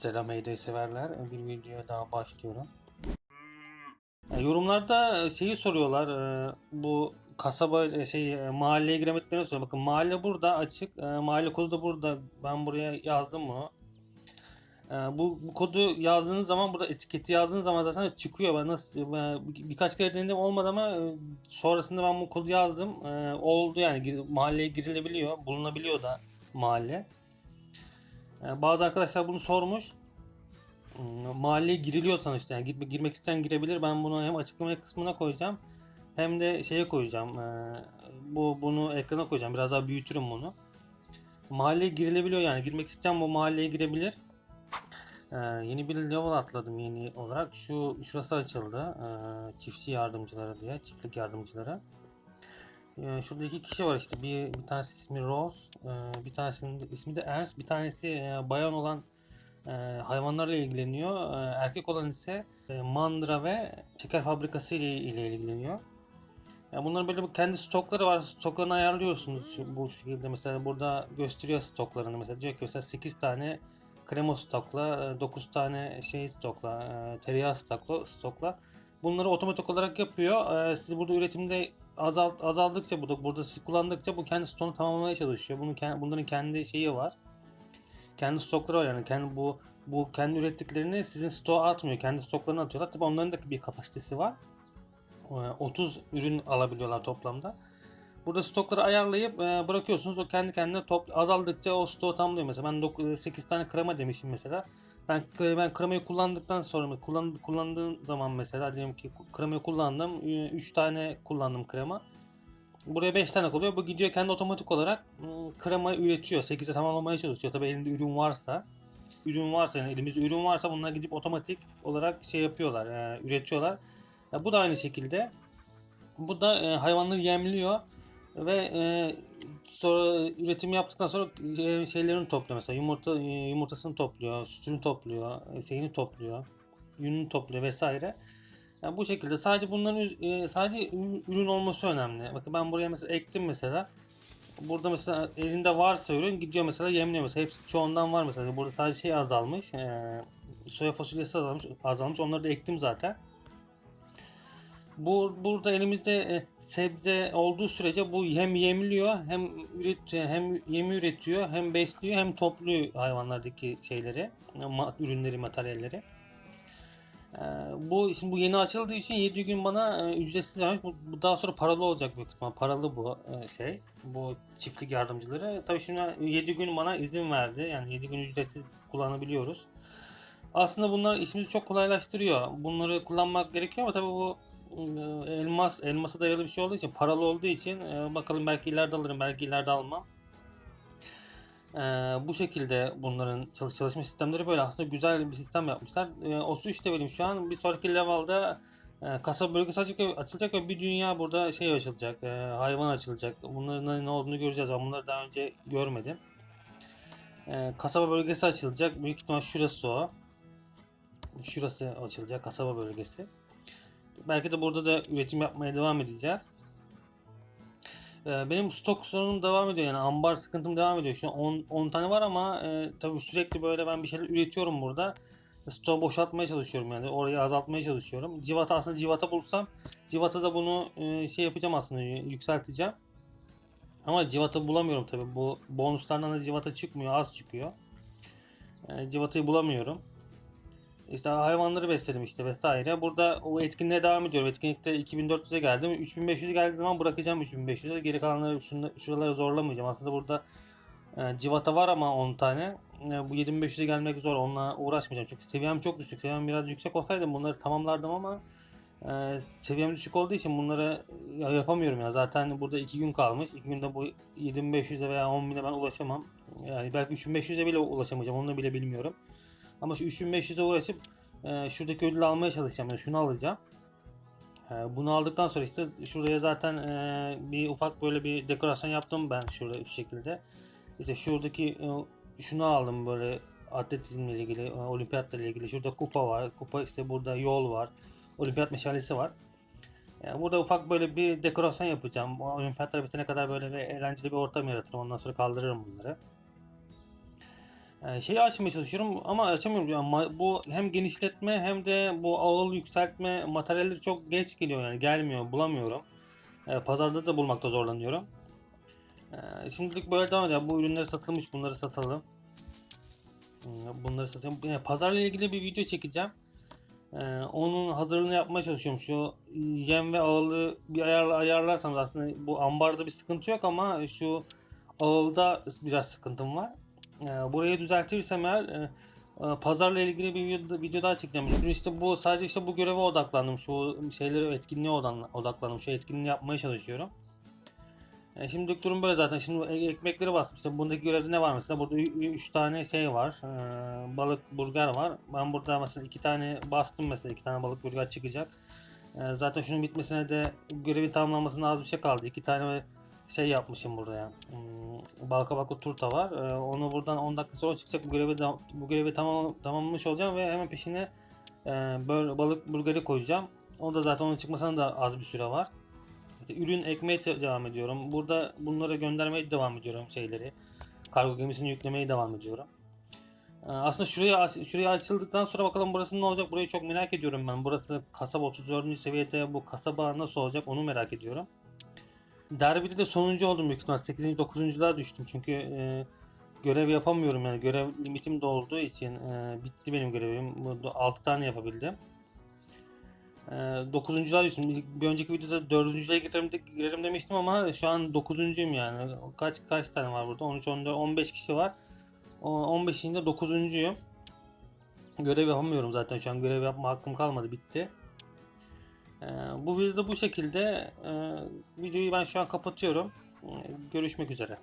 Selam Heyday severler. Bir videoya daha başlıyorum. E, Yorumlarda e, şeyi soruyorlar. e, Bu kasaba e, şey e, mahalleye giremediklerini soruyor. Bakın mahalle burada açık. e, Mahalle kodu da burada. Ben buraya yazdım bunu. E, Bu, bu kodu yazdığınız zaman burada etiketi yazdığınız zaman zaten çıkıyor. Ben nasıl ben bir- birkaç kere denedim olmadı ama e, sonrasında ben bu kodu yazdım. E, Oldu yani mahalleye girilebiliyor. Bulunabiliyor da mahalle. E, Bazı arkadaşlar bunu sormuş. Hmm, Mahalleye giriliyor sonuçta. Yani gitme, girmek isteyen girebilir. Ben bunu hem açıklama kısmına koyacağım hem de şeye koyacağım. Ee, bu bunu ekrana koyacağım. Biraz daha büyütürüm bunu. Mahalleye girilebiliyor yani. Girmek isteyen bu mahalleye girebilir. Ee, yeni bir level atladım yeni olarak. Şu şurası açıldı. Ee, çiftçi yardımcıları diye, çiftlik yardımcıları. Ee, şurada iki kişi var işte. Bir, bir tanesi ismi Rose, ee, bir tanesinin ismi de Ernst. Bir tanesi e, bayan olan e, hayvanlarla ilgileniyor. E, erkek olan ise e, mandıra ve şeker fabrikası ile, ile ilgileniyor. Ya bunların böyle kendi stokları var. Stoklarını ayarlıyorsunuz bu şekilde. Mesela burada gösteriyor stoklarını. Mesela diyor ki mesela 8 tane krema stokla, 9 tane şey stokla, e, tereyağı stokla, stokla. Bunları otomatik olarak yapıyor. E, Siz burada üretimde azalt, azaldıkça burada burada siz kullandıkça bu kendi stokunu tamamlamaya çalışıyor. Bunun kend- bunların kendi şeyi var kendi stokları var yani kendi bu bu kendi ürettiklerini sizin stoğa atmıyor. Kendi stoklarına atıyorlar. Tabii onların da bir kapasitesi var. Ee, 30 ürün alabiliyorlar toplamda. Burada stokları ayarlayıp e, bırakıyorsunuz. O kendi kendine top azaldıkça o stoğu tamamlıyor. Mesela ben 8 tane krema demişim mesela. Ben ben kremayı kullandıktan sonra kullan, kullandığım zaman mesela diyelim ki kremayı kullandım. 3 tane kullandım krema. Buraya 5 tane oluyor. Bu gidiyor kendi otomatik olarak ım, kremayı üretiyor. 8'e tamamlamaya çalışıyor. Tabii elinde ürün varsa. Ürün varsa yani elimizde ürün varsa bunlar gidip otomatik olarak şey yapıyorlar. e, üretiyorlar. Ya bu da aynı şekilde. Bu da e, hayvanları yemliyor ve e, sonra üretim yaptıktan sonra e, şeylerini topluyor mesela yumurta e, yumurtasını topluyor, sütünü topluyor, e, topluyor, yününü topluyor vesaire. Yani bu şekilde sadece bunların e, sadece ürün olması önemli. Bakın ben buraya mesela ektim mesela. Burada mesela elinde varsa ürün gidiyor mesela yemliyor mesela. Hepsi çoğundan var mesela. Burada sadece şey azalmış. E, soya fasulyesi azalmış, azalmış. Onları da ektim zaten. Bu burada elimizde e, sebze olduğu sürece bu hem yemliyor hem üret hem yemi üretiyor hem besliyor hem topluyor hayvanlardaki şeyleri, ürünleri, materyalleri. Ee, bu şimdi bu yeni açıldığı için 7 gün bana e, ücretsiz vermiş. Bu, daha sonra paralı olacak büyük ihtimal. Paralı bu e, şey. Bu çiftlik yardımcıları. Tabii şimdi 7 gün bana izin verdi. Yani 7 gün ücretsiz kullanabiliyoruz. Aslında bunlar işimizi çok kolaylaştırıyor. Bunları kullanmak gerekiyor ama tabii bu e, elmas elmasa dayalı bir şey olduğu için paralı olduğu için e, bakalım belki ileride alırım belki ileride almam. Ee, bu şekilde bunların çalış çalışma sistemleri böyle aslında güzel bir sistem yapmışlar. Ee, 33 levelim şu an. Bir sonraki level'da e, kasaba bölgesi açılacak, açılacak ve bir dünya burada şey açılacak. e, hayvan açılacak. Bunların ne- olduğunu göreceğiz. Ben bunları daha önce görmedim. Ee, kasaba bölgesi açılacak. Büyük ihtimal şurası o. Şurası açılacak kasaba bölgesi. Belki de burada da üretim yapmaya devam edeceğiz. Ee, Benim stok sorunum devam ediyor yani ambar sıkıntım devam ediyor. An 10, 10 tane var ama e, tabii sürekli böyle ben bir şeyler üretiyorum burada. Stoğu boşaltmaya çalışıyorum yani orayı azaltmaya çalışıyorum. Civata aslında civata bulsam civata da bunu e, şey yapacağım aslında yükselteceğim. Ama civata bulamıyorum tabii. Bu bonuslardan da civata çıkmıyor, az çıkıyor. E, civatayı bulamıyorum. İşte hayvanları besledim işte vesaire. Burada o etkinliğe devam ediyorum. Etkinlikte 2400'e geldim. 3500'e geldiği zaman bırakacağım 3500'e. Geri kalanları şuraları zorlamayacağım. Aslında burada e, civata var ama 10 tane. E, bu 7500'e gelmek zor. Onunla uğraşmayacağım. Çünkü seviyem çok düşük. Seviyem biraz yüksek olsaydı bunları tamamlardım ama e, seviyem düşük olduğu için bunları ya- yapamıyorum ya. Zaten burada 2 gün kalmış. 2 günde bu 7500'e veya 10.000'e ben ulaşamam. Yani belki 3500'e bile ulaşamayacağım. Onu bile bilmiyorum. Ama şu 3500'e uğraşıp e, şuradaki ödülü almaya çalışacağım. Yani şunu alacağım. E, bunu aldıktan sonra işte şuraya zaten e, bir ufak böyle bir dekorasyon yaptım ben şurada şu şekilde. İşte şuradaki e, şunu aldım böyle atletizmle ilgili, e, olimpiyatla ilgili. Şurada kupa var. Kupa işte burada yol var. Olimpiyat meşalesi var. Yani burada ufak böyle bir dekorasyon yapacağım. Olimpiyatlar bitene kadar böyle bir eğlenceli bir ortam yaratırım. Ondan sonra kaldırırım bunları. Ee, şeyi açmaya çalışıyorum ama açamıyorum. Yani bu hem genişletme hem de bu ağıl yükseltme materyalleri çok geç geliyor yani gelmiyor bulamıyorum. Ee, pazarda da bulmakta zorlanıyorum. Ee, şimdilik böyle devam ediyor. Bu ürünler satılmış bunları satalım. Bunları satayım. Yani pazarla ilgili bir video çekeceğim. Onun hazırlığını yapmaya çalışıyorum. Şu yem ve ağılı bir ayarla ayarlarsam aslında bu ambarda bir sıkıntı yok ama şu ağılda biraz sıkıntım var. Ee, burayı düzeltirsem eğer e, e, pazarla ilgili bir video, daha çekeceğim. Çünkü işte bu sadece işte bu göreve odaklandım. Şu şeyleri etkinliğe odaklandım. Şu etkinliği yapmaya çalışıyorum. E, şimdilik durum böyle zaten. Şimdi e- ekmekleri bastım. İşte bundaki görevde ne var mesela? Burada 3 tane şey var. E, balık burger var. Ben burada mesela 2 tane bastım mesela. 2 tane balık burger çıkacak. E, zaten şunun bitmesine de görevi tamamlamasına az bir şey kaldı. 2 tane şey yapmışım buraya. Hmm, Balkabaklı turta var. E, onu buradan 10 dakika sonra çıkacak. Bu görevi bu görevi tamam tamamlamış olacağım ve hemen peşine e, böyle balık burgeri koyacağım. O da zaten onun çıkmasına da az bir süre var. İşte ürün ekmeye devam ediyorum. Burada bunlara göndermeye devam ediyorum şeyleri. Kargo gemisini yüklemeye devam ediyorum. Ee, Aslında şuraya şuraya açıldıktan sonra bakalım burası ne olacak? Burayı çok merak ediyorum ben. Burası kasaba 34. seviyede bu kasaba nasıl olacak onu merak ediyorum. Derbide de sonuncu oldum büyük ihtimal. 8. 9. düştüm çünkü e, görev yapamıyorum yani. Görev limitim dolduğu için e, bitti benim görevim. 6 tane yapabildim. Ee, 9.luğa düştüm. Bir önceki videoda 4.lüğe girerim, girerim demiştim ama şu an 9.'uyum yani. Kaç kaç tane var burada? 13, 14, 15 kişi var. O 15'inde 9.'uyum. Görev yapamıyorum zaten şu an görev yapma hakkım kalmadı bitti. Ee, bu videoda bu şekilde. Ee, videoyu ben şu an kapatıyorum. Ee, görüşmek üzere.